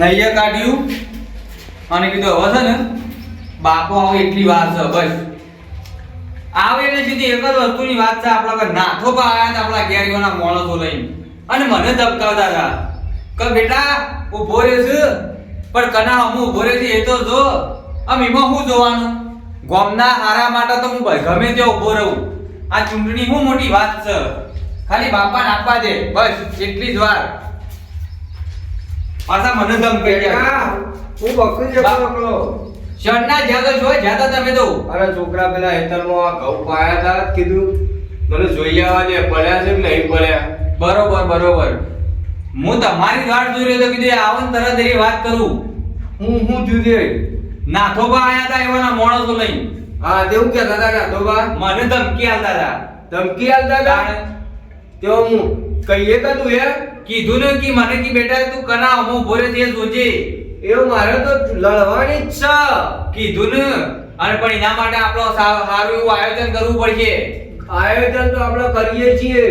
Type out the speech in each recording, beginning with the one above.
નૈયે કાઢ્યું. અને કીધું હવે છે ને, બાપો આવે એટલી વાત છે, બસ. આવે એટલે સીધી એક જ વસ્તુની વાત છે, આપણા ઘર નાથો પા આવ્યા હતા આપણા ગેરીઓના માણસો લઈને. અને મને ધબકાવતા હતા. કે બેટા, ઊભો રહેશે પણ કના, હું ઊભો રહેશે એ તો જો. આમ એમાં શું જોવાનું? ગોમના હારા માટે તો હું ભાઈ ગમે ત્યાં ઊભો રહું. આ ચૂંટણી શું મોટી વાત છે. ખાલી બાપાને આપવા દે. બસ, એટલી જ વાર. પાછા મને ધમકાવ્યા હું બકરી જતો એકલો શરના જ્યાં તો જ્યાં તો તમે તો અરે છોકરા પેલા હેતરમાં આ ઘઉં પાયા હતા કીધું. મને જોઈ આવવા દે પડ્યા છે કે નહીં પડ્યા? બરોબર બરોબર. હું તમારી વાટ જોઈ રહ્યો તો કીધું આવો ને તરત એની વાત કરું. હું હું જુદે? તે નાથોબા આયા હતા એવાના મોડો તો નહીં હા તેવું કહેતા હતા ને તો બા મને ધમકી આલતા હતા. ધમકી આલતા હતા? તાણે તેઓ હું કહીએ તા તું યાર કીધું ને કે મને કી બેટા તું કના હું ભોરે તે જોજે. એવું મારે તો લડવાની જ છે કીધું ને અને પણ એના માટે આપણો સારું એવું આયોજન કરવું પડશે. આયોજન તો આપણે કરીએ છીએ.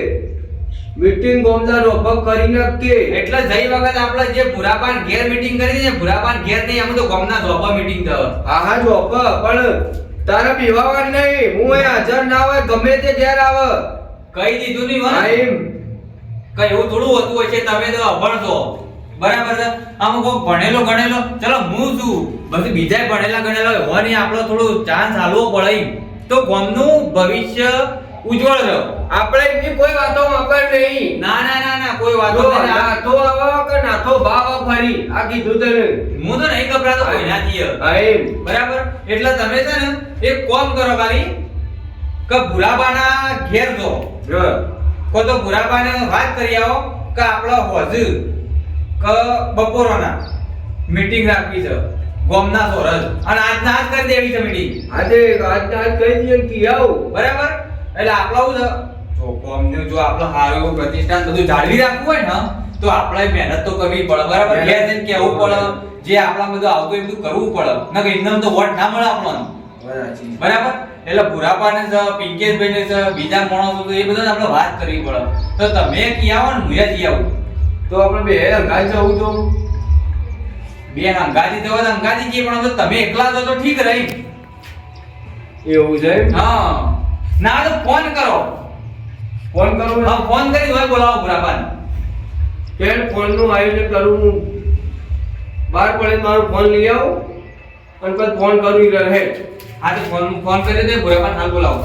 મીટિંગ ગોમદાર રોપક કરી નાખીએ. એટલે જઈ વખત આપણે જે ભુરાપાન ઘેર મીટિંગ કરી છે ને ભુરાપાન ઘેર નહીં અમે તો ગોમના જોબા મીટિંગ થયો. હા હા જોપ પણ તારા પીવાવા નહીં. હું અહીં હાજર ના હોય ગમે તે ઘેર આવે. કઈ દીધું નહીં હા એમ. કઈ એવું થોડું હોતું હોય છે તમે તો અભણ છો. બરાબર છે? આમ કોક ભણેલો ગણેલો. ચલો હું છું. બધું બીજા ભણેલા ગણેલા હોય. હોવાની આપણો થોડો ચાન્સ હાલવો પડે તો ગામનું ભવિષ્ય ઉજ્જવળ રહ્યો આપણે એમની કોઈ વાતો મકર નહીં. ના ના ના ના કોઈ વાતો નાથો આવો કે નાથો ભાવ ફરી? આ કીધું તને. હું તો નહીં ગભરાતો કોઈનાથી હા બરાબર? એટલે તમે છે ને એક કોમ કરો ખાલી કે ભુલાબાના ઘેર જો કો તો ગુરાબાને વાત કરી આવો કે આપણો હોજ કે બપોરોના મીટિંગ રાખવી છે ગોમના સોરજ. અને આજના આજ કરી દેવી છે મીટિંગ આજે આજ આજ કહી દઈએ કે આવો. બરાબર? એટલે આપણો છે? જો ગોમનું જો આપણો હારો એવો પ્રતિષ્ઠાન બધું જાળવી રાખવું હોય ને તો આપણે મહેનત તો કરવી પડે. બરાબર? કેવું ઘેર જઈને કહેવું પડે. જે આપણા બધું આવતું એ બધું કરવું પડે. ન કે એમને તો વોટ ના મળે આપણને. બરાબર. એટલે ભુરાપાને છે પિંકેશભાઈને છે બીજા માણસો તો એ બધા આપણે વાત કરવી પડે. તો તમે કી આવો ને હું જઈ આવું. તો આપણે બે અંગાજ જવું તો. બે અંગાજી જવા તો અંગાજી જઈએ પણ તમે એકલા જો તો ઠીક રહી. એવું છે હા. ના તો ફોન કરો. ફોન કરો હા ફોન કરી હોય બોલાવો ભુરાપાને કે ફોનનું આયોજન કરું હું. બાર પડે મારો ફોન લઈ આવો. અને પછી ફોન કરું ઈ રહે. હા તો ફોન ફોન કરી દે ભુરાપાન હાલ બોલાવો.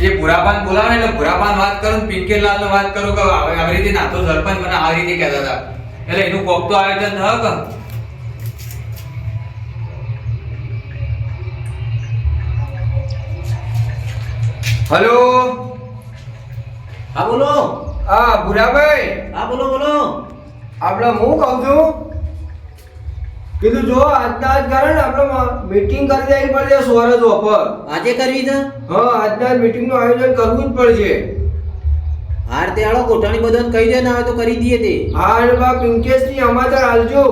એ ભુરાપાન બોલાવે એટલે ભુરાપાન વાત કરું પિંકેલાલ નો વાત કરું કે આવી આવી રીતે નાતો સરપંચ મને આ રીતે કહેતા હતા. એટલે એનું કોક તો આયોજન થયો કે? હલો? હા બોલો. હા ભુરાભાઈ હા બોલો બોલો. આપણે હું કહું છું? કીધું જો આજના આજ કરે ને આપણે મીટિંગ કરી દેવી પડશે સોરજ ઉપર આજે કરવી છે? હા આજના જ મીટિંગનું આયોજન કરવું જ પડશે. હાર તે આળો ગોઠવણી બધાને કહી દે ને હવે તો કરી દઈએ તે. હા અને બા પિંકેશની સમાચાર હાલજો.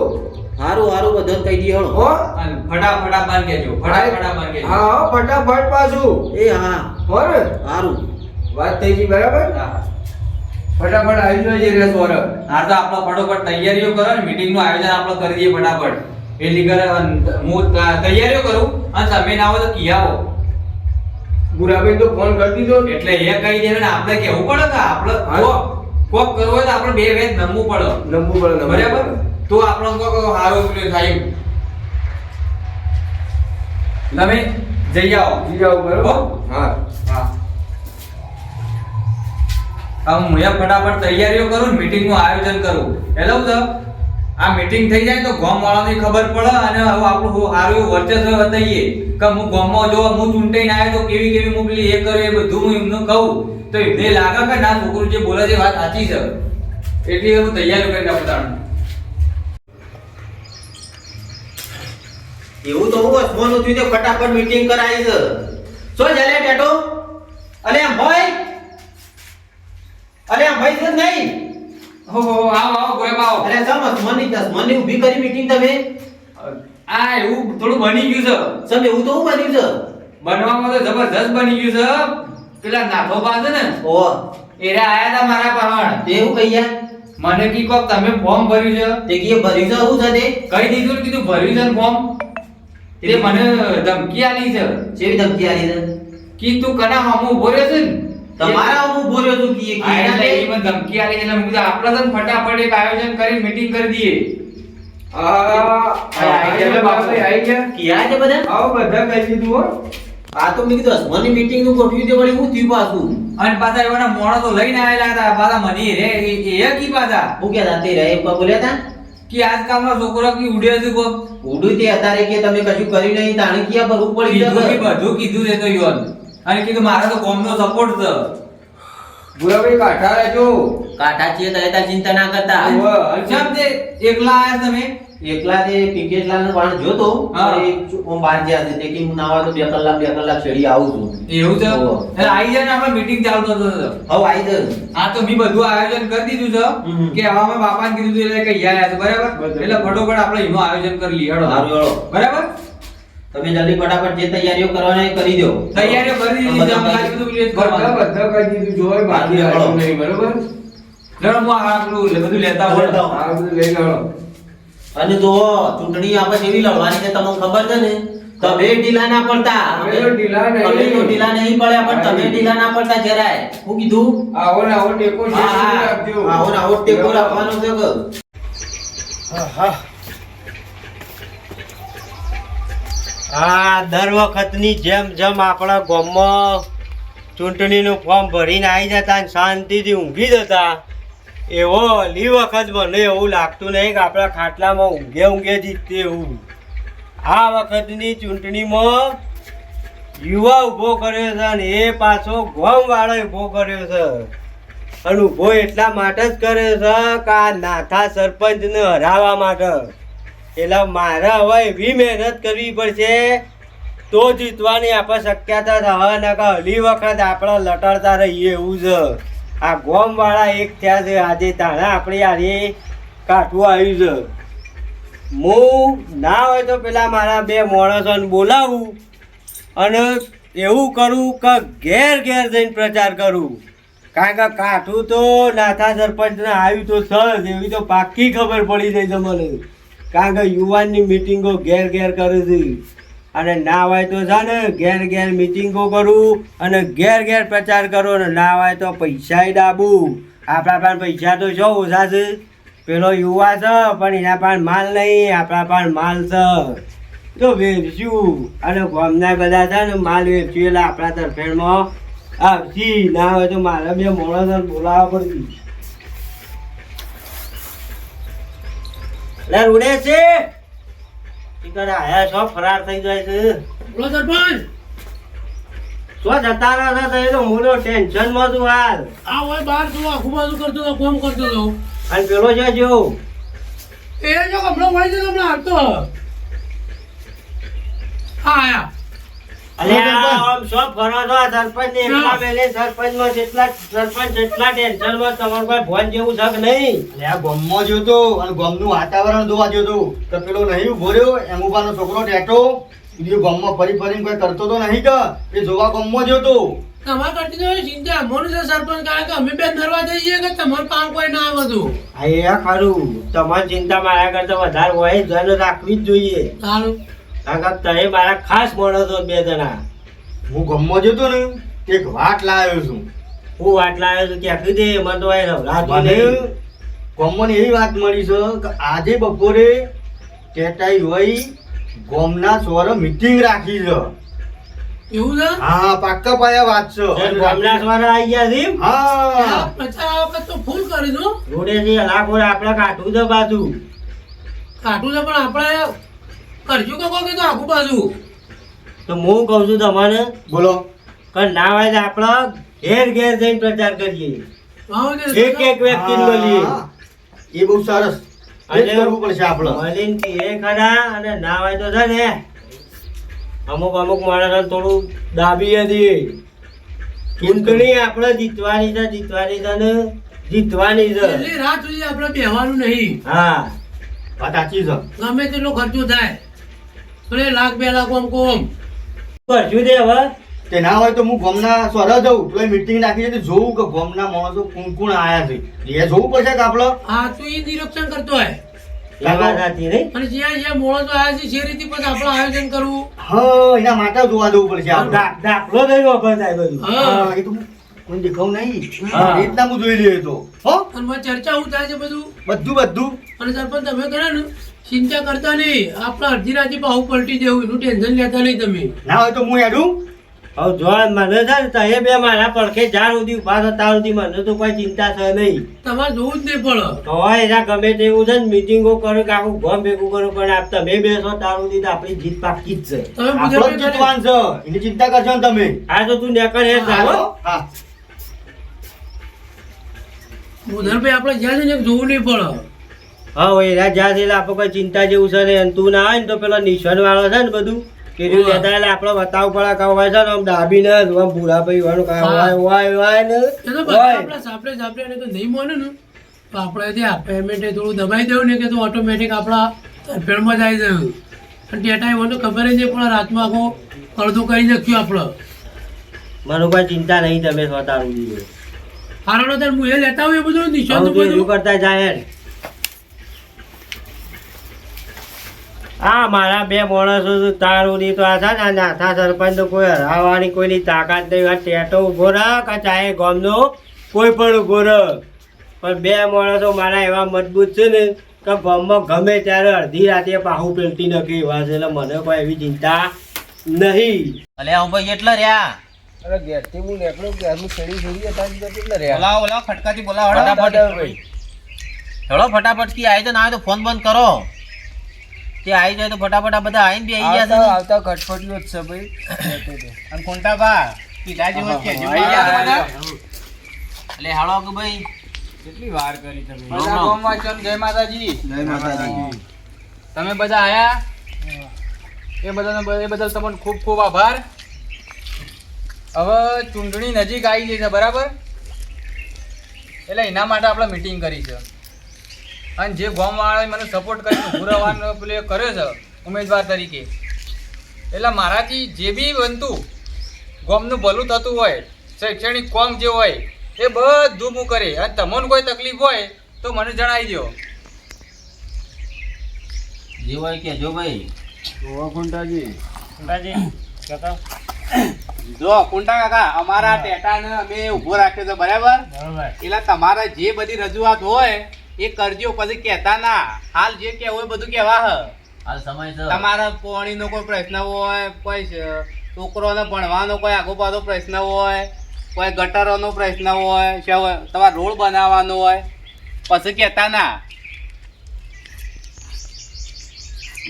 હારું હારું બધાને કહી દઈએ હળો હો? અને ફટાફટા બાંધ કેજો ફટાફટા બાંધ કેજો હા હો, ફટાફટ પાછું. એ હા. હો ને? હારું. વાત થઈ ગઈ બરાબર? હા. ફટાફટ આવી જોઈએ રે સોરજ હા તો આપણો ફટાફટ તૈયારીઓ કરો ને મીટિંગનું આયોજન આપણે કરી દઈએ ફટાફટ. એટલી કરે હું તૈયારીઓ કરું અને તમે ના આવો તો કી આવો. ભુરાભાઈ તો ફોન કરી દીધો એટલે એ કહી દે ને આપણે કેવું પડે કે આપણે કોક કરવો હોય તો આપણે બે વેદ નમવું પડે. નમવું પડે બરાબર? તો આપણો કોક સારું પેલું થાય તમે જઈ આવો. જઈ જાઓ બરાબર? હા? હા. આમ હું ફટાફટ તૈયારીઓ કરું મીટિંગનું મીટિંગનું આયોજન કરું. એટલે હું તો આ મીટિંગ થઈ જાય તો ગોમ વાળાની ખબર પડે અને હવે આપણું સારું એવું વર્ચસ્વ બતાવીએ કે હું ગોમમાં જો હું ચૂંટાઈને આવ્યો તો કેવી કેવી મોકલી, એ કર્યું, એ બધું હું એમને કહું. તો એમને લાગે કે ના છોકરું જે બોલે છે વાત સાચી છે. એટલી હું તૈયારી કરી નાખું તાણ. એવું તો હું ફોન નથી તે ફટાફટ મીટિંગ કરાવી છે. શું જલે ટેટો? અલે ભાઈ? અલે ભાઈ છે નહીં? હો હો આવો આવો ગોયબ આવો. અરે સમસ મની તસ મને ઊભી કરી મીટિંગ તમે? આ એવું થોડું બની ગયું છે. સમ એવું તો હું બન્યું છે? બનવામાં તો જબરજસ્ત બની ગયું છે. પેલા નાથો પાસે ને ઓ. એરા આયા તા મારા પહાડ તે હું કહી મને કી કોક તમે ફોર્મ ભર્યું છે. તે કીએ ભર્યું છે? હું છે તે? છે દીધું કીધું ભર્યું છે ફોર્મ તે મને ધમકી આલી છે. જેવી ધમકી આલી છે? કી તું કના મામું ઊભો રહ્યો છે ને? તમારા હું બોલ્યો તું કીએ હા, કીએ એટલે ના ઈ મને ધમકી આલી એટલે મેં આપણે છે ફટાફટ એક આયોજન કરી મીટિંગ કરી દઈએ આ તો મેં કીધું હસવાની મીટિંગનું ગોઠવી દે વળી હું થયું પાછું અને પાછા એવાના મોણસો લઈને આવેલા હતા પાછા મને રે એ કી પાછા હું કહેતા તે રે પર બોલ્યા તા કે આજકાલનો છોકરો કી ઉડે છે કો ઉડું તે અત્યારે કે તમે કશું કરી નહીં તાણે કિયા પડી કીધું કે જશે બધું કીધું રે તો યોન અને કીધું મારા તો કોમનો સપોર્ટ છે ભૂરાભાઈ કાઢા રહેજો. કાંઠા છીએ તો તાર ચિંતા ના કરતા. કેમ તે એકલા આયા તમે? એકલા તે પિંકેશલાલ નો વાણ જોતો ઓમ બહાર ગયા તે કે હું નાવા તો બે કલાક બે કલાક છેડી આવું છું. એવું છે. એટલે આઈ જાય ને આપણે મીટિંગ ચાલુ હતો. હવે આવી જાય હા તો મેં બધું આયોજન કરી દીધું છે. કે હવે બાપા બાપાને કીધું એટલે કે બરાબર? બરાબર. એટલે ફટોફટ આપણે એનું આયોજન કરી લઈએ. હેડો. બરાબર? તમે જલ્દી ફટાફટ જે તૈયારીઓ કરવાની કરી દો. તૈયારીઓ કરી દીધી છે અમે ખાલી બધું release બધા બધા કહી દીધું જો હોય બાકી બાકી નહીં બરોબર? હેડો હું આ પેલું લે- બધું લેતા હોય આ બધું લઈ લો અને જો ચૂંટણી આપણે એવી લડવાની છે તમને ખબર છે ને? તમે ઢીલા ના પડતા. અમે તો ઢીલા નહીં. અમે તો ઢીલા નહીં પડ્યા પણ તમે ઢીલા ના પડતા જરાય. હું કીધું? આવો ને આવો ટેકો હા, હા. રાખજો. આવો ને આવો ટેકો રાખવાનો છે કે? આ દર વખતની જેમ જેમ આપણા ગામમાં ચૂંટણીનું ફોર્મ ભરીને આવી જતા અને શાંતિથી ઊંઘી જતા, એવો લી વખત મને એવું લાગતું નહીં કે આપણા ખાટલામાં ઊંઘે ઊંઘે જીતતે એવું આ વખતની ચૂંટણીમાં યુવા ઊભો કર્યો છે અને એ પાછો ગોમવાળો ઊભો કર્યો છે. અને ઊભો એટલા માટે જ કર્યો છે કે આ નાથા સરપંચને હરાવવા માટે. એટલે મારે હવે એવી મહેનત કરવી પડશે. તો જીતવાની આપણે શક્યતા હવે નકર હલી વખત આપણે લટાડતા રહીએ એવું છે. આ ગોમવાળા એક થયા છે. આજે તાણે આપણી આજે કાઠું આવ્યું છે. હું ના હોય તો પેલા મારા બે માણસોને બોલાવું અને એવું કરું કે ઘેર ઘેર જઈને પ્રચાર કરું. કારણ કે કાઠું તો નાથા સરપંચને આવ્યું તો સર એવી તો પાક્કી ખબર પડી જાય છે મને. કારણ કે યુવાનની મિટિંગો ઘેર ઘેર કરે છે. અને ના હોય તો છે ને ઘેર ઘેર મિટિંગો કરું અને ઘેર ઘેર પ્રચાર કરો ને ના હોય તો પૈસાય ડાબું. આપણા પાસે પૈસા તો છો ઓછા છે. પેલો યુવા છે, પણ એના પાસે માલ નહીં, આપણા પાસે માલ છે. તો વેચશું. અને ગામના બધા છે ને માલ વેચ્યું એટલે આપણા તરફેણમાં આવશી. ના હોય તો મારા બે માણસો બોલાવવા પડતી લે રૂડે છે? ટીકર આયા છો ફરાર થઈ જાય છે. બોલો સરપંચ! તો જતા રહો છો તો હું તો માં છું હાલ. આ હોય બહાર તું આખું બાજુ કરતો હતો કોમ કરતો હતો અને પેલો છે જો. એ જો હમણાં હોય છે તો હમણાં હાલતો. હા આયા. વાતાવરણ જોવા જ્યો તો તો પેલો નહીં ઊભો રહ્યો એમ ઉભાનો છોકરો ટેટો. એ ગામમાં ફરી ફરીને કોઈ કરતો તો નહીં કે એ જોવા ગામમાં જ્યો તો. તમારે કરતી ચિંતા. અમોનું છે સરપંચ કારણ કે અમે બે ધરવા જઈએ કે તમારું કામ કોઈ ના આવતું હા એ ખરું. તમારી ચિંતા મારા કરતા વધારે હોય જન રાખવી જ જોઈએ. સારું. કારણ કે તમે મારા ખાસ માણસો બે જણા. હું ગમો જતો તો ને એક વાટ લાવ્યો છું. હું વાટ લાવ્યો છું ક્યાંથી દે મને તો મને ગામમાં એવી વાત મળી છે કે આજે બપોરે ટેટાઈ હોય ગોમના સોરે મિટિંગ રાખી છે. એવું છે? હા પાક્કા પાયા વાત છે. ગામના સ્વારા આવી ગયા છે હા. પ્રચાર વખત તો ફૂલ કરી દો. રોડેથી હલાખોર આપણે કાઢવું છે બાજુ કાઢું છે પણ આપણે કરશું કે કોઈ તો આખું બાજુ. તો હું કહું છું તમારે બોલો. કે ના હોય તો આપણે ઘેર ઘેર જઈને પ્રચાર કરીએ. એક એક વ્યક્તિ મળીએ. એ બહુ સરસ. અને કરવું પડશે આપણે. મળીને એ ખરા અને ના હોય તો છે ને અમુક અમુક માણસ થોડું દાબી હતી ચૂંટણી આપણે જીતવાની છે જીતવાની છે ને જીતવાની છે. રાત સુધી આપણે બેહવાનું નહીં. હા વાત સાચી છે. ગમે તેટલો ખર્ચો થાય. ભલે લાખ બે લાખ આમ કોમ. કરશું તે હવે? તે ના હોય તો હું ગોમના સ્વરા જઉં. તો મીટિંગ નાખી છે તો જોઉં કે ગોમના માણસો કોણ કોણ આયા છે. એ જોવું પડશે કે આપણે હા તો એ નિરીક્ષણ કરતો હોય. છે જોવા ચર્ચા હું થાય છે બધું. બધું બધું. અને સરપંચ તમે કરે ને? ચિંતા કરતા નહીં. આપણા અડધી રાતે પાહુ પલટી જવું એનું ટેન્શન લેતા નહીં તમે. ના હોય તો હું હેડું? હવે જોવા મને છે તો એ બે મારા પડખે જ્યાં સુધી ઊભા થતા ત્યાં સુધી મને તો કોઈ ચિંતા છે નહીં. તમારે જોવું જ નહીં પડે. તો હવે એના ગમે તેવું છે ને મિટિંગો કરો કે આખું ગમ ભેગું કરો પણ આપ તમે બેસો ત્યાં સુધી તો આપણી જીત પાકી જ છે. તમે આપણો જીતવાન છે. એની ચિંતા કરશો ને તમે. આ તો તું નેકર હે ચાલો. હા આપણે જ્યાં છે ને જોવું નહીં પડે. હા એના જ્યાં છે આપણે કોઈ ચિંતા જેવું છે ને તું ના આવે ને તો પેલો નિશાન વાળો છે ને બધું કીધું. લેતા એટલે આપણે બતાવ પડે કે હોય છે ને આમ ડાબી ને આમ ભૂરા ભાઈ વાળું. હોય હોય હોય ને આપણા સાપડે સાપડે એને તો નહીં મોને ને. તો આપણે જે પેમેન્ટ થોડું દબાઈ દેવું ને કે તો ઓટોમેટિક આપણા પેડમાં જાય છે. અને ટેટા એમને ખબર જ નહીં પણ રાતમાં આખો અડધું કરી નાખ્યું આપણે. મારું કોઈ ચિંતા નહીં તમે સ્વતારું જોઈએ હારણો તાર હું એ લેતા હોય બધું નિશાન એવું કરતા જાય આ મારા બે માણસો તો તારું ની તો આ છે ને નાથા સરપંચ તો કોઈ હરાવવાની કોઈની તાકાત નહીં આ ટેટો ઊભો રહ કે ચાહે ગામનો કોઈ પણ ઊભો રહ પણ બે માણસો મારા એવા મજબૂત છે ને કે ગામમાં ગમે ત્યારે અડધી રાતે પાહુ પેલતી નથી એવા છે એટલે મને કોઈ એવી ચિંતા નહીં. અલે હું ભાઈ એટલા રહ્યા? અરે ઘેરથી હું નીકળ્યો ઘેરનું છેડી છેડી હતા કેટલા રહ્યા? બોલાવો બોલાવો ખટકાથી બોલાવો ફટાફટ ભાઈ હેડો ફટાફટથી આવી જાય ના આવે તો ફોન બંધ કરો. તે આવી જાય તો ફટાફટ આ બધા આવીને બી આવી ગયા આવતા ખટપટીઓ જ છે ભાઈ. અને કોંટાબા કીધા જેવો છે જો આવી ગયા બધા? એટલે હાલો કે ભાઈ. કેટલી વાર કરી તમે? બધા. ગામમાં છો જય માતાજી. જય માતાજી. તમે બધા આયા? એ બધાનો એ બદલ તમને ખૂબ ખૂબ આભાર. હવે ચૂંટણી નજીક આવી ગઈ છે બરાબર? એટલે એના માટે આપણે મીટિંગ કરી છે. અને જે ગામવાળાએ મને સપોર્ટ કરીને પુરાવાનો પ્લે કર્યો છે ઉમેદવાર તરીકે. એટલે મારાથી જે બી બનતું ગામનું ભલું થતું હોય શૈક્ષણિક કોમ જે હોય એ બધું હું કરે. અને તમને કોઈ તકલીફ હોય તો મને જણાવી દો જે હોય જો ભાઈ. જો કુંટા કાકા અમારા ટેટાને અમે ઊભો રાખ્યો છે બરાબર. એટલે તમારે જે બધી રજૂઆત હોય એ કરજો પછી કહેતા ના. હાલ જે કહેવું હોય બધું કહેવા હ. હાલ સમય છે. તમારા પોણીનો કોઈ પ્રશ્ન હોય કોઈ છોકરો છોકરોને ભણવાનો કોઈ આગો પાછો પ્રશ્ન હોય કોઈ ગટરોનો પ્રશ્ન હોય છે તમારે રોડ બનાવવાનો હોય પછી કહેતા ના.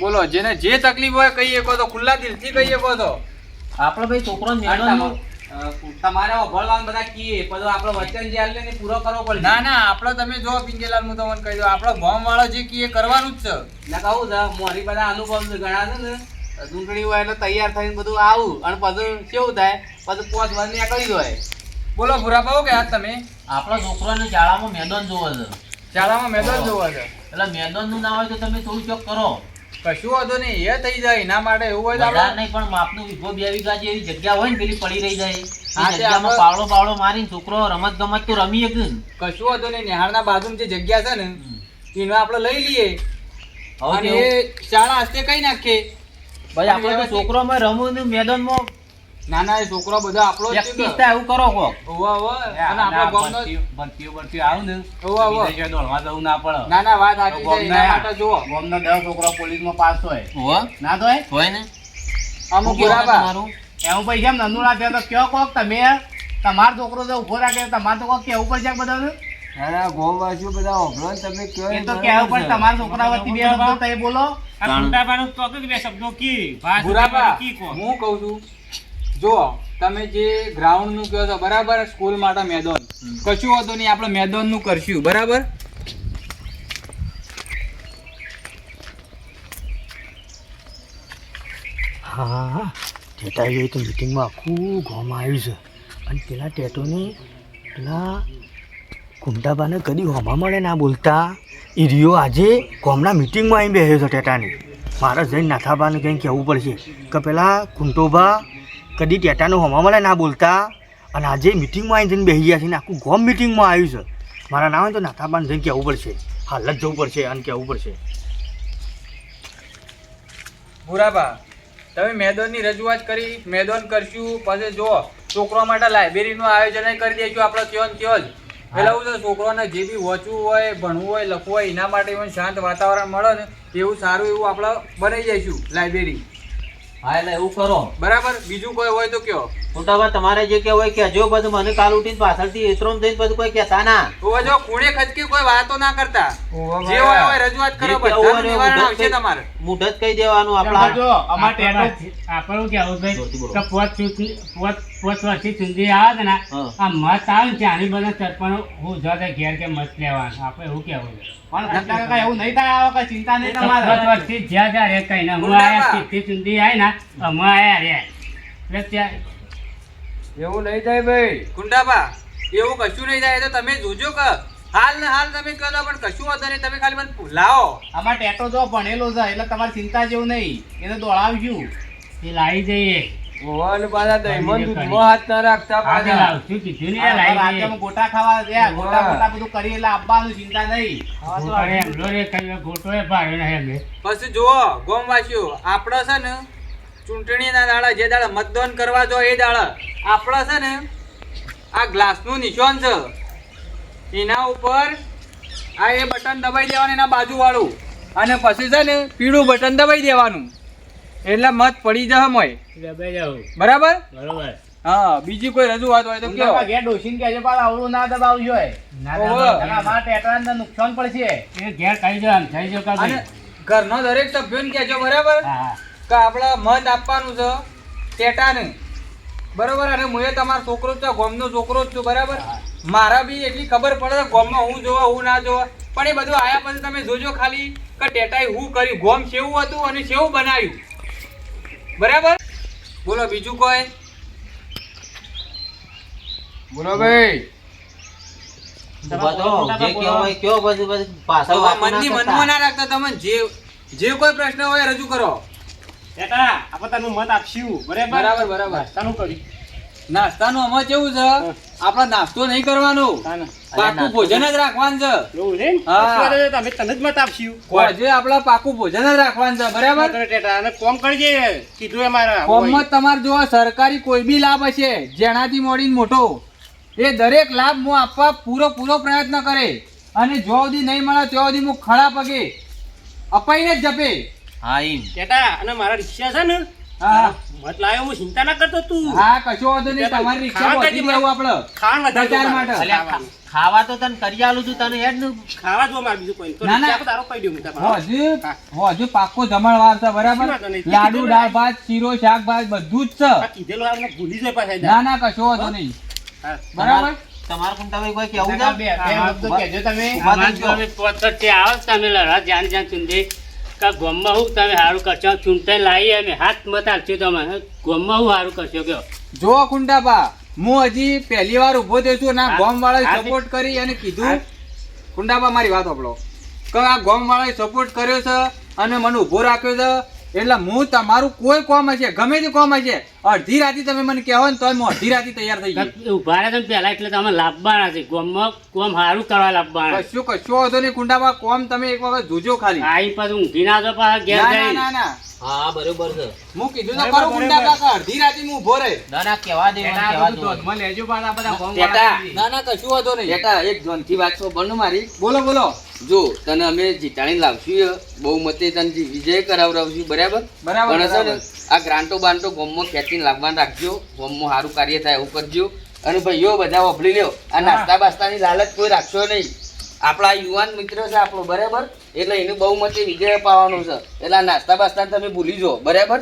બોલો જેને જે તકલીફ હોય કહીએ કહો તો ખુલ્લા દિલથી કહીએ કહો તો. આપણે ભાઈ છોકરો તમારે ભણવાનું બધા કીએ પછી આપણો વચન જે આલે ને પૂરો કરવો પડે ના ના આપણે તમે જો પિંકેલાલ હું તમને કહી દઉં આપણો ગામ વાળો જે કીએ કરવાનું જ છે. ના કહું છે મોરી બધા અનુભવ છે ઘણા છે ને. ચૂંટણી હોય એટલે તૈયાર થઈને બધું આવું અને પછી કેવું થાય? પછી પાંચ વાર નીકળી જાય. બોલો ભૂરા ભાવ કે આજ તમે? આપણા છોકરાને શાળામાં મેદાન જોવા છે. શાળામાં મેદાન જોવા છે. એટલે મેદાનનું ના હોય તો તમે થોડું ચોક કરો. કશું વાંધો નહીં એ થઈ જાય એના માટે એવું હોય તો નહીં પણ માપનું વિભો બે વીઘા જે એવી જગ્યા હોય ને પેલી પડી રહી જાય. તે જગ્યામાં પાવડો પાવડો મારીને છોકરો રમત ગમત તો રમી શકે કશું વાંધો નહીં નિહાળના બાજુમાં જે જગ્યા છે ને એનો આપણે લઈ લઈએ. અને એ શાળા હસ્તે કઈ નાખીએ? ભાઈ આપણે તો છોકરોમાં રમવું ને મેદાનમાં નાના છોકરા બધા આપણો જ છે કે? એવું કરો કોક. હોવે, હોવે. અને આપણા ગામનો જ- ભરતીઓ ભરતીઓ આવું ને? હોવે, હોવે. વિદેશો દોડવા જવું ના પડે. ના ના વાત સાચી છે એના માટે જુઓ. ગામનો દસ છોકરો પોલીસમાં પાસ હોય. ના તો હોય હોય ને. અમુક બરાબર તમારું? એવું પછી કેમ નંદુ ના થયો તો કયો કોક તમે? તમારો છોકરો તો ઊભો રાખે તમારે તો કોક કેવું પડશે બધા ના ગોમવાસીઓ બધા ઓભળો તમે કયો એ તો કહેવું પડે તમારા છોકરા વતી બે શબ્દો તમે બોલો. ભુરાબા, હું કહું છું જો તમે જે ગ્રાઉન્ડનું કહો છો બરાબર સ્કૂલ માટે મેદાન. કશું હોતું નહીં આપણે મેદાનનું કરશું બરાબર? હા ટેટા એ તો મિટિંગમાં આખું ગોમ આવ્યું છે. અને પેલા ટેટોને પેલા કુંટાબાને કદી હોમા મળે ના બોલતા. એ રિયો આજે ગોમના મિટિંગમાં આવીને બેસ્યો છે ટેટાની. મારે જઈને નાથાબાને કંઈ કહેવું પડશે કે પેલા કુંટોબા કદી ટેટાનું હમા મળે ના બોલતા? અને આજે મિટિંગમાં આવીને બેસી ગયા છે ને, આખું ગોમ મિટિંગમાં આવ્યું છે. મારા નામ તો નાથાબાન જઈને કહેવું પડશે. હાલ જ જવું પડશે અને કહેવું પડશે. ભૂરાબા, તમે મેદાનની રજૂઆત કરી, મેદાન કરશું. પછી જો છોકરો માટે લાઇબ્રેરીનું આયોજન કરી દઈશું આપણે કયો ને કયો જ. એટલે હું છે છોકરોને જે બી વાંચવું હોય, ભણવું હોય, લખવું હોય, એના માટે શાંત વાતાવરણ મળે ને, એવું સારું એવું આપણે બનાવી જઈશું લાઇબ્રેરી. હા એટલે એવું કરો. બરાબર? બીજું કોઈ હોય તો કયો. મોટાભાઈ તમારે જે કે હોય કહેજો બધું મને કાલ ઉઠીને પાછળથી એતરોમ થઈને બધું કોઈ કહેતા ના. તો જો ખૂણે ખચકી કોઈ વાતો ના કરતા. જે હોય હોય રજૂઆત કરો જે ને નિવારણ આવશે તમારે. મુઢત જ કહી દેવાનું આપણા જો અમાર ટેટો આપણો કે આવું ભાઈ કે પોત પોત પોત વર્ષથી ચૂંટણી આવે ને આ મત આવે ને ત્યાંની બધા સરપંચ હું જો ઘેર કે મત લેવાનું આપણે એવું કેવું છે. પણ એવું નહીં થાય આવે કઈ ચિંતા નહીં તમારે. તમારે વર્ષથી જ્યાં જ્યાં રે કઈ ના હું આયા સીધી ચૂંટણી આવી ને અમે આયા રે એટલે ત્યાં એવું નહીં થાય ભાઈ. ગુંડાબા એવું કશું નહીં થાય તો તમે જોજો કે હાલ ને હાલ તમે કહો પણ કશું વાંધો નહીં તમે ખાલી મને લાવો આમાં ટેટો જો ભણેલો છે એટલે તમારે ચિંતા જેવું નહીં. એને દોડાવજો. એ લાવી જઈએ પાછા દૂધમાં હાથ ના રાખતા પાછા. લાવશું કીધું ને રાતે ગોટા ખાવા ગયા. ગોટા ગોટા બધું કરી એટલે આપવાનું ચિંતા નહીં. ગોટો રે કઈ ગોટો એ ભાડ્યો નહીં અમે પછી જુઓ ગોમવાસીઓ આપણે છે ને ચૂંટણીના દાડા જે દાડા મતદાન કરવા જો એ દાડા આપણે છે ને આ ગ્લાસનું નિશાન છે. એના ઉપર આ એ બટન દબાઈ દેવાનું એના બાજુ વાળું અને પછી છે ને પીળું બટન દબાઈ દેવાનું. એટલે મત પડી જશે મોય. બરાબર? બરાબર. હા બીજી કોઈ રજૂઆત હોય તો કેવો? ઘેર ડોસીન કે છે પાછું આવડું ના દબાવજો હોય ના. દાદા, અને નુકસાન પડશે. એ ઘેર દો આમ થઈ જો અને ઘરનો દરેક સભ્યોને કહેજો બરાબર? કે આપણે મત આપવાનું છે ટેટાને. બરોબર? અને હું એ તમારો છોકરો જ છું ગોમનો છોકરો જ છું બરાબર? મારા બી એટલી ખબર પડે છે ગોમમાં હું જોવા હું ના જોવા. પણ એ બધું આયા પછી તમે જોજો ખાલી કે ટેટાએ હું કર્યું ગોમ કેવું હતું અને કેવું બનાવ્યું? બરાબર? બોલો બીજું કોઈ? બોલો ભાઈ. જે કહેવું હોય કયો પછી પછી પાછળ હવે વાતો ના મનની કરતા. મનમાં ના રાખતા તમે. જે જે કોઈ પ્રશ્ન હોય રજૂ કરો. બેટા આપણે તને મત આપશું. બરાબર? બરાબર નાસ્તાનું કરી. નાસ્તાનું આમાં કેવું છે? આપણે નાસ્તો નહીં કરવાનો. પાકું ભોજન જ રાખવાનું છે. એવું છે? હા. તમે તને જ મત આપશું આજે આપણા પાકું ભોજન જ રાખવાનું છે બરાબર? અને કોમ કરજે. કીધું એ મારા કોમમાં તમારે જો સરકારી કોઈ બી લાભ હશે જેનાથી મોડીને મોટો. એ દરેક લાભ હું આપવા પૂરો પૂરો પ્રયત્ન કરે. અને જો સુધી નહીં મળે ત્યાં સુધી હું ખડા પગે અપાઈને જ જપે. હા એમ બેટા અને મારા રિક્ષા છે ને હા. મત લાવ્યો હું ચિંતા ના કરતો તું. હા કશો વાંધો નહીં. તમારી રિક્ષા પહોંચી દેવું આપણે ખાવાનું વધારે માટે. મારે. અલ્યા, ખા- ખાવા તો તને કરી આલું છું તને હેડ ને ખાવા જો મારે બીજું કોઈ. તો ના, ના. રિક્ષા તારો કહી દઉં તમારે. હજુ? હજુ પાકો જમણવાર છે બરાબર. લાડુ દાળ ભાત શીરો શાકભાત બધું જ આ છે કીધેલું ભૂલી જાય પાછા ના ના કશો વાંધો નહીં. બરાબર? તમારે કુંટાભાઈ કોઈ કેવું છે બે બે શબ્દો કહેજો તમે. ઊભા પોતચટ્ટી તમે લડવા જ્યાં જ્યાં ચૂંટણી કા ગોમમાં હું તમે સારું કરશો. ચૂંટાઈ લાવી અમે હાથ મત આપશો તમે ગોમમાં હું સારું કરશો કયો જો કુંડાબા હું હજી પહેલી વાર ઊભો થયો છું ના આ- ગોમ વાળાએ સપોર્ટ કરી અને કીધું. કુંડાબા મારી વાત સાંભળો. કે આ ગોમ વાળાએ સપોર્ટ કર્યો છે અને મને ઊભો રાખ્યો છે. એટલે હું તમારું કોઈ કોમ હશે ગમે તે કોમ હશે અડધી રાતે તમે મને કહેવો ને તો હું અડધી રાતે તૈયાર થઈ ગઈ ઊભા રહ્યા તમે પહેલા એટલે તમે લાભવાના છે ગોમમાં કોમ સારું કરવા લાભવાના કશું કશું હતો નહીં કુંડામાં કોમ તમે એક વખત જોજો ખાલી. આ પાછું ઊંઘી ના જો પાછા ઘેર ના ના હા બરોબર છે. હું કીધું તો કરું કુંડા કાકા અડધી રાતે હું ઊભો રહે. ના ના કેવા દે ટેટા દો મને લેજો પાછા બધા કોમ ના ના કશું હતો નહીં. બેટા એક જોનથી વાત છો બનુ મારી. બોલો બોલો. જો તને અમે જીતાણી લાવશું બહુ મતે તને વિજય કરાવડાવશું બરાબર? બરાબર છે ને આ ગ્રાન્ટો બાન્ટો ગોમમાં ખેંચીને લાવવાનું રાખજો. ગોમમાં સારું કાર્ય થાય એવું કરજો. અને ભાઈઓ બધા વાપરી લ્યો. આ નાસ્તા બાસ્તાની લાલચ કોઈ રાખશો નહીં. આપણા યુવાન મિત્ર છે આપણો બરાબર? એટલે એનું બહુ મતે વિજય પાવાનો છે. એટલે આ નાસ્તા બાસ્તાને તમે ભૂલી જો બરાબર?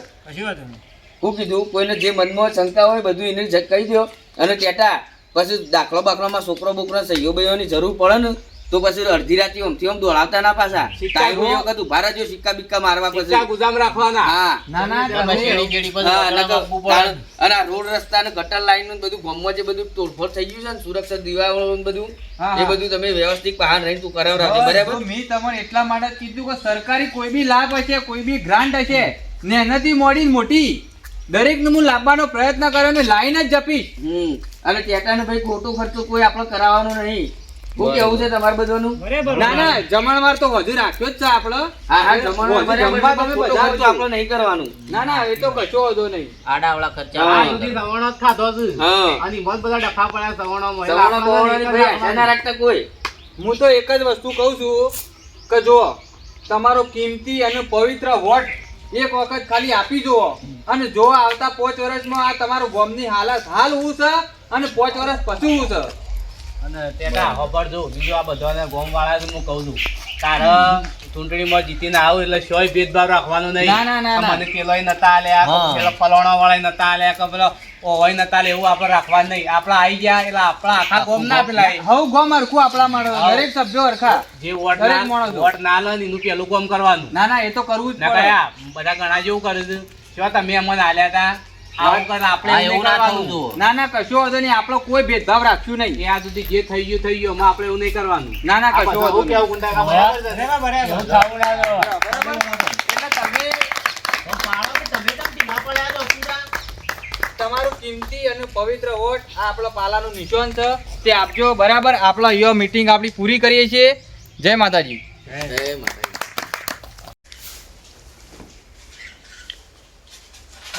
હું કીધું કોઈને જે મનમાં શંકા હોય બધું એને કહી દો અને ટેટા પછી દાખલો બાખલામાં છોકરો બોકરો સહીઓ ભાઈઓની જરૂર પડે ને. તો પછી અડધી રાતે ઓમથી ઓમ દોડાવતા ના પાછા. ટાઈમ ગો- વખત ઊભા રહેજો સિક્કા બિક્કા મારવા પછી. ગુજામ રાખવાના. હા. ના ના અને રોડ રસ્તા ને ગટર લાઈનનું બધું ગામમાં જે બધું તોડફોડ થઈ ગયું છે ને સુરક્ષા દિવાળો બધું એ બધું તમે વ્યવસ્થિત બહાર રહીને તું કરાવ રાખજો બરાબર? મેં તમને એટલા માટે કીધું કે સરકારી કોઈ બી લાભ હશે કોઈ બી ગ્રાન્ટ હશે ને એનાથી મોડી મોટી દરેકનું હું લાવવાનો પ્રયત્ન કર્યો ને લાઈન જ જપીશ. હમ. અને ટેટાને ભાઈ ખોટો ખર્ચો કોઈ આપણે કરાવવાનો નહીં. શું કેવું છે તમારે બધાનું? ના ના જમણવાર તો હજુ રાખ્યો જ છે આપણો. હા હા જમવાનું વધુ જમવા તમે બધા આપણે નહીં કરવાનું. ના ના એ તો કશો વધુ નહીં. આડાવડા ખર્ચા. આ સુધી સવર્ણો જ ખાધો છે. અને મત બધા ડફા પડ્યા સવણો એટલે સવણો ભાઈ આશા ના રાખતા કોઈ. હું તો એક જ વસ્તુ કહું છું કે જો તમારો કિંમતી અને પવિત્ર વોટ એક વખત ખાલી આપી જુઓ. અને જો આવતા પાંચ વર્ષમાં આ તમારું ગોમની હાલત હાલ હું છે અને પાંચ વર્ષ પછી હું છે. અને તેના ખબર જો બીજું આ બધાને ગોમ વાળા હું કહું છું તારે ચૂંટણીમાં જીતીને આવું એટલે શોય ભેદભાવ રાખવાનો નહીં. ના, ના, મને પેલો નતા આલ્યા. પેલો ફલાણા વાળા નતા આલ્યા કે પેલો ઓય નતા આલ્યા એવું આપણે રાખવાનું નહીં. આપણે આવી ગયા એટલે આપણા આખા ગોમ ના પેલા હવ ગોમ હરખું આપણા માટે. દરેક સભ્યો હરખા. જે વોટ ના વોટ ના લે એનું પેલું ગોમ કરવાનું. ના ના એ તો કરવું જ પડે. બધા ઘણા જેવું કર્યું છે શું તમે મને આલ્યા હતા ના. ના કશો વાંધો નહીં. આપણો કોઈ ભેદભાવ રાખ્યું નહીં. એ આ સુધી જે થઈ ગયું થઈ ગયું આપણે એવું નહીં કરવાનું. ના ના કશો વાંધો કેવું ગુંડા કામ બરાબર છે. ને? બરાબર એટલે તમે તમારું કિંમતી અને પવિત્ર વોટ આ આપણો પાલાનું નિશાન છે. તે આપજો. બરાબર. આપણો યો મીટિંગ આપણી પૂરી કરીએ છીએ. જય માતાજી જય માતાજી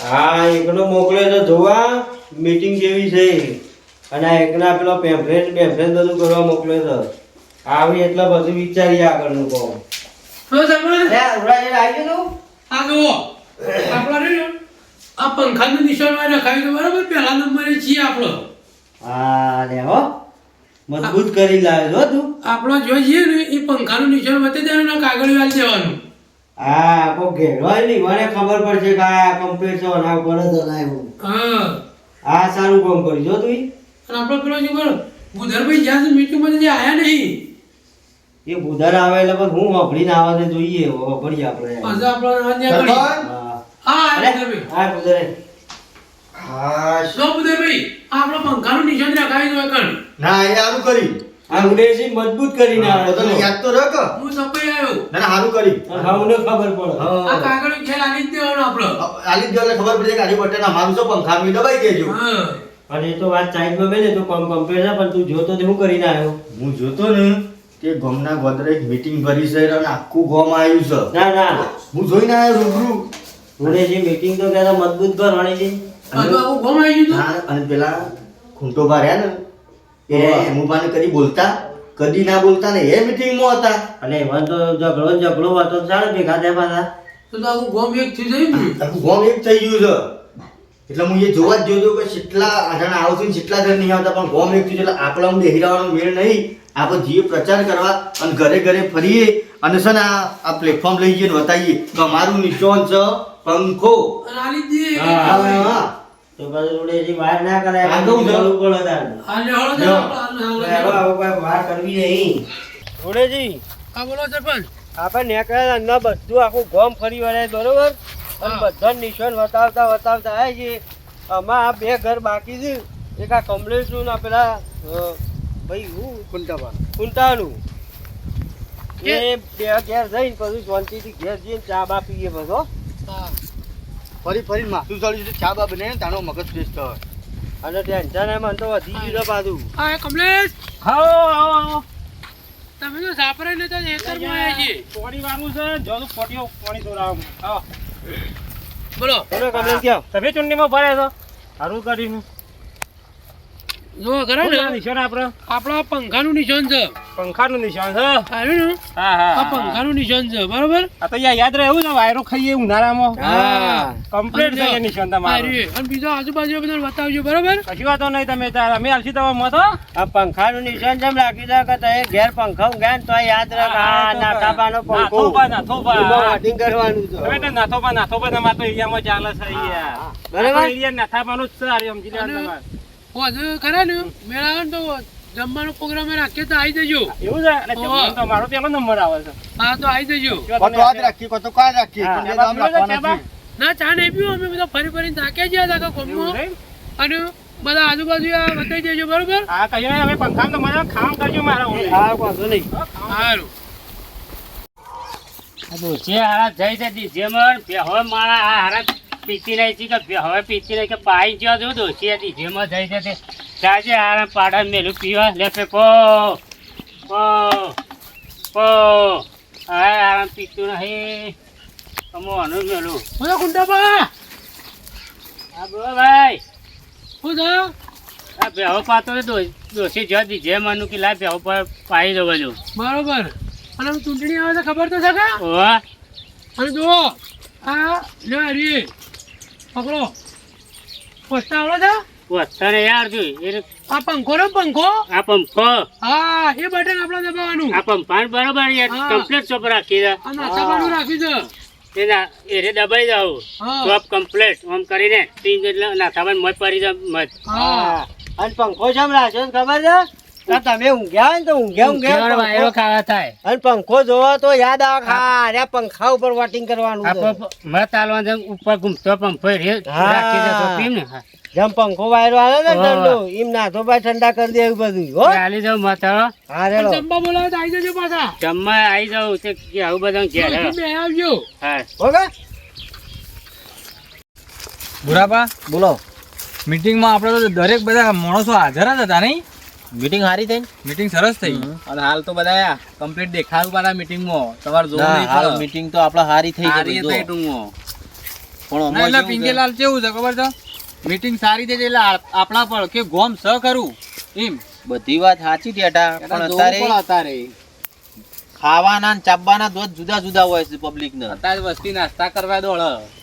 હા એકનો મોકલ્યો તો જોવા મીટિંગ જેવી છે. અને આ એકના પેલો પેમ્ફલેટ બેમ્ફલેટ બધું કરવા મોકલ્યો તો આવી એટલે બધું વિચારીએ આગળનું કહું તો સરપંચ આવી ગયું હા જુઓ. આપણા રહ્યું. ને, આ પંખાનું નિશાન રખાયું છે બરાબર પહેલા નંબરે છીએ આપણો. હા લે હો. મજબૂત કરી લાવ્યો તું. આપણો જો છીએ ને એ પંખાનું નિશાન વધે ત્યારે ને કાગળ વાળી દેવાનું. હા કો ઘેરવાય નહીં. મને ખબર પડશે કે આ કમ્પ્લીટ છે ના ઉપર જ હલાવ્યું હા. આ સારું કામ કરી જો તું અને આપણો પેલો જે બોલો ગુધરભાઈ જ્યાં સુધી મીટિંગમાં જે આયા નહીં. એ બુધર આવે એટલે પણ હું વાપરીને આવવાને જોઈએ. વાપરીએ આપણે. પાછા આપણો હા. હા અરે, હા શું આ આપણો પંખાનું નિશાન રાખાવી જોઈએ કણ. ના એ આવું કરી. આ ઉડેસી મજબૂત કરીને આવે તને યાદ તો રાખ. હું સપાઈ આવ્યો. ના ના સારું કરી હા મને ખબર પડે. આ કાગળ ખેલ આલી દેવાનો આપણો. આલી દેવાને ખબર પડી કે આલી પટેલ અમારું શું પંખા મી દબાઈ દેજો હા. અને એ તો વાત સાઈડમાં મેલે તો કમ કમ્પ્લેટ છે પણ તું જોતો હું કરી કરીને આવ્યો. હું જોતો ને કે ગામના ગોદરેજ મીટિંગ ભરી છે અને આખું ગોમ આવ્યું છે. ના ના. હું જોઈને આવ્યો રૂબરૂ ઉડેસી મીટિંગ તો કહેતા મજબૂત કરવાની છે બધું આખું ગોમ આવી ગયું હા, અને પેલા ખૂંટો ભર્યા ને એ. એમુબાને કદી બોલતા? કદી ના બોલતા ને એ મીટિંગમાં હતા. અને એમાં તો ઝઘડો ઝઘડો હતો ચાલે ભેગા થયા પાછા તો તો આખું ગોમ એક થઈ ગયું ને? આખું ગોમ એક થઈ ગયું છે. એટલે હું એ જોવા જ જોજો કે કેટલા જણ આવશે ને કેટલા જણ નહીં આવતા પણ ગોમ એક થયું છે એટલે આપણા હું દેહરાવાનો મેળ નહીં. આપણે જીએ પ્રચાર કરવા અને ઘરે ઘરે ફરીએ અને છે ને આ આ પ્લેટફોર્મ લઈ જઈએ ને બતાવીએ તો અમારું નિશાન છે પંખો. જ હા. તો પછી ઉડેસી વાર ના કરાય આ કહું છું. બોલવું હતા તારે. આ લેવડો છે જો. આવું કોઈ વાર કરવી નહીં. ઉડેજી હા બોલો સરપંચ. આપણે નેકળ્યા અંદર બધું આખું ગોમ ફરી વળાય બરોબર? અને હા. બધા નિશાન વતાવતા વતાવતા આવે છે. આમાં આ બે ઘર બાકી છે. એક આ કમલેશનું ને પેલા ભાઈ હું? કુંટાબા કુંટાનું. એ બે ઘેર જઈને પછી શાંતિથી ઘેર જઈને ચા બા પીએ બધો. હા. ફરી ફરી માથું ચડી છે ચા બા બને તાનો મગજ ફ્રેશ થયો અને ટેન્શન એમ તો વધી ગયું બાજુ પાછું. હા કમલેશ! આવો આવો આવો તમે તો સાપરે ને તો ખેતરમાં આવ્યા છે. પાણી વાગું છે જોનું પોટીઓ પાણી છોડાવું આવો બોલો. બોલો કમલેશ ક્યાં? તમે ચૂંટણીમાં ભરે છો? સારું કર્યું જો ખરા ને નિશાન આપણે આપણા પંખાનું નિશાન છે. પંખાનું નિશાન છે? આવ્યું ને? હા હા આ પંખાનું નિશાન છે બરોબર? આ તો યાદ રહે એવું ને વાયરો ખાઈએ ઉનાળામાં. હા. કમ્પ્લીટ થઈ નિશાન તમારું. અને બીજો આજુબાજુ બધા બતાવજો બરોબર? કશું વાતો નહીં તમે તાર અમે આવશી તમારા મત આ પંખાનું નિશાન જેમ રાખી દે કે તે ઘેર પંખા ને તો યાદ રાખ આ નાથાબાનો પંખો. નાથોબા નાથોબા વાટિંગ કરવાનું છે. તમે તો નાથોબા નાથોબા તમારે તો એરિયામાં ચાલે છે બરાબર? એરિયા નાથાબાનું જ છે સમજી લેવાનું તમારે. હોજે ખરા ને મેળા આવે તો જમવાનો પ્રોગ્રામ રાખીએ તો આવી જજો. એવું છે? અને જમવાનું તો મારો પેલો નંબર આવે છે. હા તો આવી જજો. કોતો આજ રાખી કોતો કાલ છે. ના ચા નહીં પીવું અમે બધા ફરી ફરી થાકે છીએ આખા કોમો અને બધા આજુબાજુ આ બતાવી દેજો બરોબર? હા કહીએ ને, હવે પંખા તો મને ખાવાનું કરજો મારા ઓળે. હા વાંધો નહીં. સારું જે હારા જઈ જતી જેમ હવે મારા આ હારા પીતી નહીં કે હવે પીતી નહીં કે પાઈ જ્યાં જો દોશી હતી જેમાં જઈ છે સાજે આરામ પાડા મેલું પીવા લે પે પો પો. પો હા આરામ પીતું નહીં. અમો અનુ મેલું. બોલો કુંટાબા હા બોલો ભાઈ. છે આ બેહો પાતો દોશી જ્યાં દીજે માનું કે લાય બેહો પર પાઈ બધું. બરોબર. અને ચૂંટણી આવે તો ખબર તો છે કે? અને જુઓ આ લે પકડો. પસ્તા આવડે છે? યાર જોઈ એ આ પંખો ને પંખો? આ પંખો. હા એ બટન આપણે દબાવવાનું. આ પંપાન બરોબર યાર. કમ્પ્લીટ ચોપ રાખી દે. અને નાસ્તાવાનું રાખી દે. એના એને દબાઈ જાવ. ચોપ કમ્પ્લીટ ઓમ કરીને ટીંગ એટલે નાખામાં મત પડી જાય મત હા. અને પંખો જેમ રાખ્યો છે ખબર છે? તમે ઊંઘ્યા હોય ને તો ઊંઘ્યા ઊંઘ્યા વાયરો ખાવા થાય. અને પંખો જોવો તો યાદ આવે આ પંખા ઉપર વોટિંગ કરવાનું આ છે. પ- મત આલવા જેમ ઉપર ઘૂમતો પંપો રાખી દે પીમ ને જેમ પંખો વાયરો આવે ને ઠંડો એમ નાથો ભાઈ ઠંડા કરી દે એવું બધું હો. આલી જાઉં મત. હા રેડો જમવા બોલાવે તો આવી જજો પાછા. જમવા આવી જાઉં તે કે આવું બધા ઘેર આવજો. હા. ઓકે બુરાબા બોલો. મીટિંગમાં આપણે તો દરેક બધા માણસો હાજર જ હતા નહીં? મીટિંગ હારી થઈ મીટિંગ સરસ થઈ. અને હાલ તો બધા કમ્પ્લીટ દેખાડું પાડા મીટિંગમાં તમારે જોવું હાલ મીટિંગ તો આપણા હારી થઈ સારી થઈ ટૂંકમાં. પણ અમારે એટલે કેવું કેવું છે ખબર છે? મીટિંગ સારી થઈ એટલે આપણા પર કે ગોમ સ કરું એમ. બધી વાત સાચી ટેટા પણ અત્યારે. ખાવાના ને ચાબવાના દોધ જુદા જુદા હોય છે પબ્લિક ને. અત્યારે વસ્તી નાસ્તા કરવા દોડ.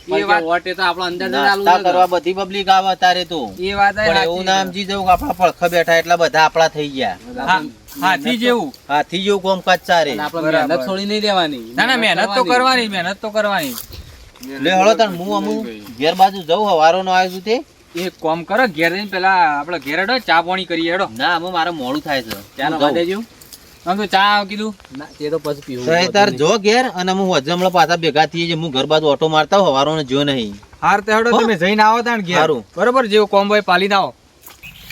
એ વાત- વોટ તો આપણો અંદર નાસ્તા કરવા બધી પબ્લિક આવે અત્યારે તો. એ વાત પણ એવું નામ જી જવું આપણા પડખે બેઠા એટલા બધા આપણા થઈ ગયા. હાથી જેવું. હાથી જેવું કોમકાજ ચારે અને આપણે મહેનત છોડી નહીં દેવાની. ના ના મહેનત તો કરવાની મહેનત તો કરવાની. લે હળો તાર હું અમુક ઘેર બાજુ જઉં હવારો નો આવ્યો છું તે. એ કોમ કરો ઘેર જઈને પેલા આપડે ઘેર ચા પાણી કરીએ હેડો ના અમે મારે મોડું થાય છે. ચાલો જાઉં. આમ તો ચા કીધું. ના, તે તો પછી પીવું તો તાર જો ઘેર અને હું વજમલો પાછા ભેગા થઈએ છીએ હું ઘર બાજુ ઓટો મારતા હવારો ને જો નહીં. હાર તે હેડો તમે જઈને આવો તાણ ઘેર. બરોબર જેવો કોમ પાલીને આવો.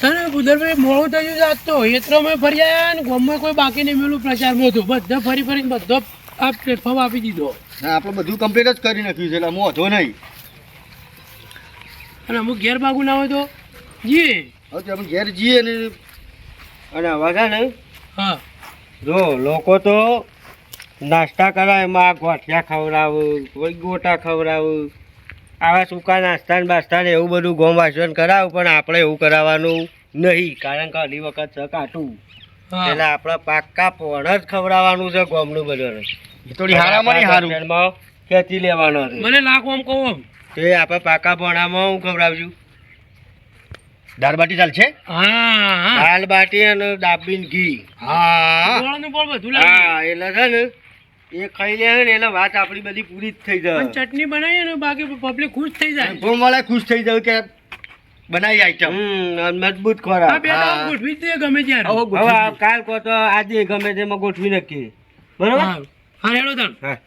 તને બુધરભાઈ મોડું થઈ ગયું છે આજ તો. હેતરોમાં ફરી આવ્યા ને ગામમાં કોઈ બાકી નહીં મેલું પ્રચાર હતું. બધો ફરી ફરીને બધો આ પ્લેટફોર્મ આપી દીધો. આપણે બધું કમ્પ્લીટ જ કરી નાખ્યું છે એટલે હું વધો નહીં. અને અમુક ઘેર ભાગું ના હોય તો? જી. હવે આપણે ઘેર જઈએ ને. અને હવે ને હા. જો લોકો તો નાસ્તા કરાય એમાં ગોઠિયા ખવડાવું કોઈ ગોટા ખવડાવું આવા સૂકા નાસ્તા ને બાસ્તા ને એવું બધું ગોમ વાસણ કરાવું પણ આપણે એવું કરાવવાનું નહીં કારણ કે અઢી વખત છે હા. એટલે આપણે પાક્કા પણ જ ખવડાવવાનું છે ગોમનું બધું. થોડી હારામાં હારું. ખેંચી લેવાનું છે. મને લાખ ઓમ કહો તે આપણે પાકા ભણામાં હું ખવડાવશું? દાળ બાટી ચાલશે? હા. હા દાલ બાટી અને દાબીન ઘી. હા. હા એટલે છે ને એ ખાઈ લે ને એટલે વાત આપણી બધી પૂરી જ થઈ જાય. ચટણી બનાવીએ ને બાકી પબ્લિક ખુશ થઈ જાય. ગોમવાળા ખુશ થઈ જાય કે બનાવી આઈટમ. હમ મજબૂત ખોરાક. બે ગોઠવી દે ગમે ત્યારે. હવે કાલ કહો તો આજે ગમે તેમાં ગોઠવી નક્કી બરોબર? હા. હા હેડો તાણ. હા.